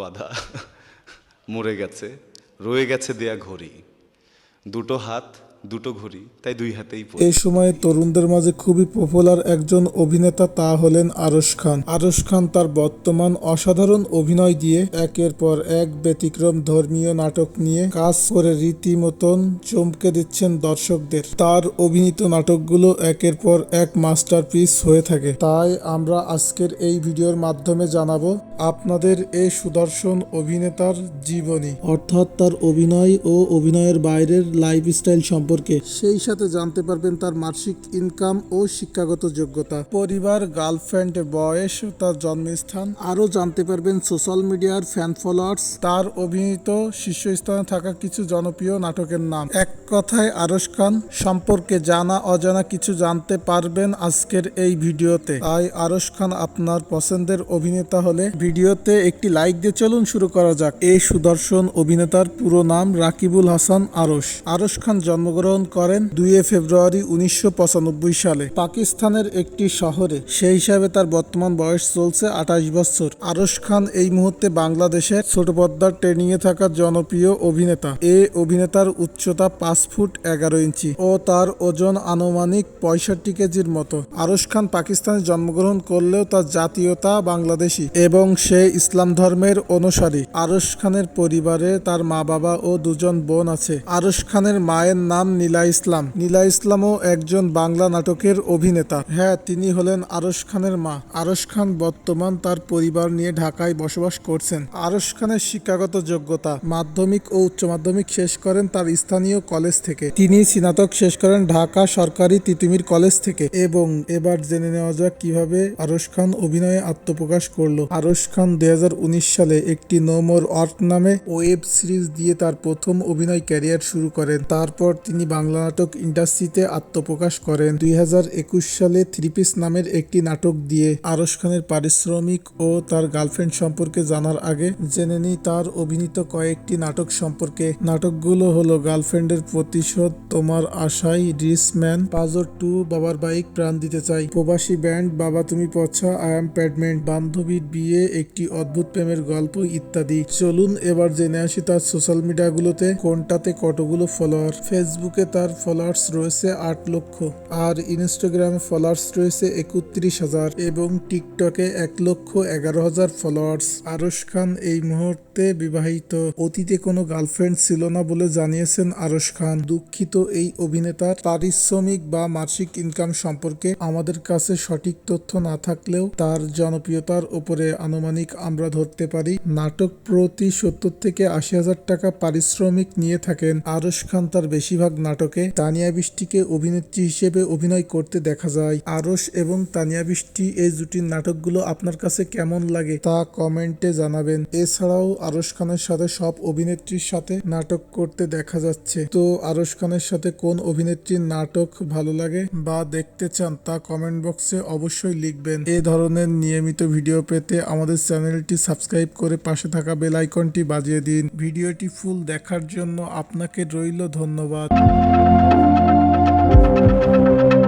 বাধা। মরে গেছে রয়ে গেছে দেয়া ঘড়ি। দুটো হাত দুটো ঘড়ি, তাই দুই হাতেই। এই সময়ে তরুণদের মাঝে খুবই পপুলার একজন অভিনেতা তা হলেন আরশ খান। আরশ খান তার বর্তমান অসাধারণ অভিনয় দিয়ে একের পর এক ব্যতিক্রম ধর্মীয় নাটক নিয়ে কাজ করে রীতিমতন চমকে দিচ্ছেন দর্শকদের। তার অভিনীত নাটকগুলো একের পর এক মাস্টারপিস হয়ে থাকে। তাই আমরা আজকের এই ভিডিওর মাধ্যমে জানাব আপনাদের এই সুদর্শন অভিনেতার জীবনী। অর্থাৎ তার অভিনয় ও অভিনয়ের বাইরের লাইফস্টাইল সম্পর্কে সেই সাথে জানতে পারবেন তার মাসিক ইনকাম ও শিক্ষাগত যোগ্যতা। পরিবার গার্লফ্রেন্ড বয়স তার জন্মস্থান। আরও জানতে পারবেন সোশ্যাল মিডিয়ার ফ্যান ফলোয়ার্স। তার অভিনীত শীর্ষস্থানে থাকা কিছু জনপ্রিয় নাটকের নাম। এক কথায় আরশ খান। সম্পর্কে জানা অজানা কিছু জানতে পারবেন আজকের এই ভিডিওতে। তাই আরশ খান আপনার পছন্দের অভিনেতা হলে ভিডিওতে একটি লাইক দিয়ে চলুন শুরু করা যাক। এই সুদর্শন অভিনেতার পুরো নাম রাকিবুল হাসান আরশ। আরশ খান জন্মগ্রহণ করেন দুই ফেব্রুয়ারি উনিশশো পঁচানব্বই সালে। পাকিস্তানের একটি শহরে। সেই হিসাবে তার বর্তমান বয়স চলছে আঠাশ বছর। আরশ খান এই মুহূর্তে বাংলাদেশের ছোট ট্রেনিং এ থাকা জনপ্রিয় অভিনেতা। এ অভিনেতার উচ্চতা পাঁচ ফুট এগারো ইঞ্চি ও তার ওজন আনুমানিক পঁয়ষট্টি কেজির মতো। আরশ খান পাকিস্তানে জন্মগ্রহণ করলেও তার জাতীয়তা বাংলাদেশি এবং সে ইসলাম ধর্মের অনুসারী। আরশ খানের পরিবারে তার মা বাবা ও দুজন বোন আছে। আরশ খানের মায়ের নাম নীলা ইসলাম। নীলা ইসলামও একজন বাংলা নাটকের অভিনেতা। হ্যাঁ তিনি হলেন আরশ খানের মা। আরশ খান বর্তমান তার পরিবার নিয়ে ঢাকায় বসবাস করছেন। আরশ খানের শিক্ষাগত যোগ্যতা, মাধ্যমিক ও উচ্চ মাধ্যমিক শেষ করেন তার স্থানীয় কলেজ থেকে। তিনি স্নাতক শেষ করেন ঢাকা সরকারি তিতুমির কলেজ থেকে এবং এবার জেনে নেওয়া যাক কীভাবে আরশ খান অভিনয়ে আত্মপ্রকাশ করল। আরশ খান দুই হাজার উনিশ সালে একটি নোমর অর্থ নামে ওয়েব সিরিজ দিয়ে তার প্রথম অভিনয় ক্যারিয়ার শুরু করেন। তারপর তিনি বাংলা নাটক ইন্ডাস্ট্রিতে আত্মপ্রকাশ করেন। দুই হাজার একুশ সালে থ্রি পিস নামের একটি নাটক দিয়ে আরশ খানের পারিশ্রমিক ও তার গার্লফ্রেন্ড সম্পর্কে জানার আগে জেনে নিই তার অভিনীত কয়েকটি নাটক সম্পর্কে। নাটকগুলো হলো গার্লফ্রেন্ডের প্রতিশোধ, তোমার আশাই রিস ম্যান পাজর টু, বাবার বাইক, প্রাণ দিতে চাই, প্রবাসী ব্যান্ড, বাবা তুমি পছা, আই এম প্যাডমেন্ট বান্ধবীর বিয়ে, একটি অদ্ভুত প্রেমের গল্প ইত্যাদি। চলুন এবার জেনে আসি তার সোশ্যাল মিডিয়াগুলোতে কোনটাতে কতগুলো ফলোয়ার। ফেসবুকে তার ফলোয়ার্স রয়েছে আট লক্ষ, আর ইনস্টাগ্রামে ফলোয়ার্স রয়েছে একত্রিশ হাজার এবং টিকটকে এক লক্ষ এগারো হাজার ফলোয়ার্স আরশ খান এই মুহূর্তে বিবাহিত। অতীতে কোনো গার্লফ্রেন্ড ছিল না বলে জানিয়েছেন আরশ খান। দুঃখিত এই অভিনেতার পারিশ্রমিক বা মাসিক ইনকাম সম্পর্কে আমাদের কাছে সঠিক তথ্য না থাকলেও তার জনপ্রিয়তার উপরে আনুমানিক আমরা ধরতে পারি। নাটক প্রতি সত্তর থেকে আশি হাজার টাকা পারিশ্রমিক নিয়ে থাকেন আরশ খান, তার বেশিরভাগ নাটকে তানিয়া বৃষ্টিকে অভিনেত্রী হিসেবে অভিনয় করতে দেখা যায়। আরশ এবং তানিয়া বৃষ্টি এই জুটির নাটকগুলো আপনার কাছে কেমন লাগে তা কমেন্টে জানাবেন। এছাড়াও আরশ খানের সাথে সব অভিনেত্রীর সাথে নাটক করতে দেখা যাচ্ছে। তো আরশ খানের সাথে কোন অভিনেত্রীর নাটক ভালো লাগে বা দেখতে চান তা কমেন্ট বক্সে অবশ্যই লিখবেন। এ ধরনের নিয়মিত ভিডিও পেতে আমাদের চ্যানেলটি সাবস্ক্রাইব করে পাশে থাকা বেল আইকনটি বাজিয়ে দিন। ভিডিওটি ফুল দেখার জন্য আপনাকে রইল ধন্যবাদ। Música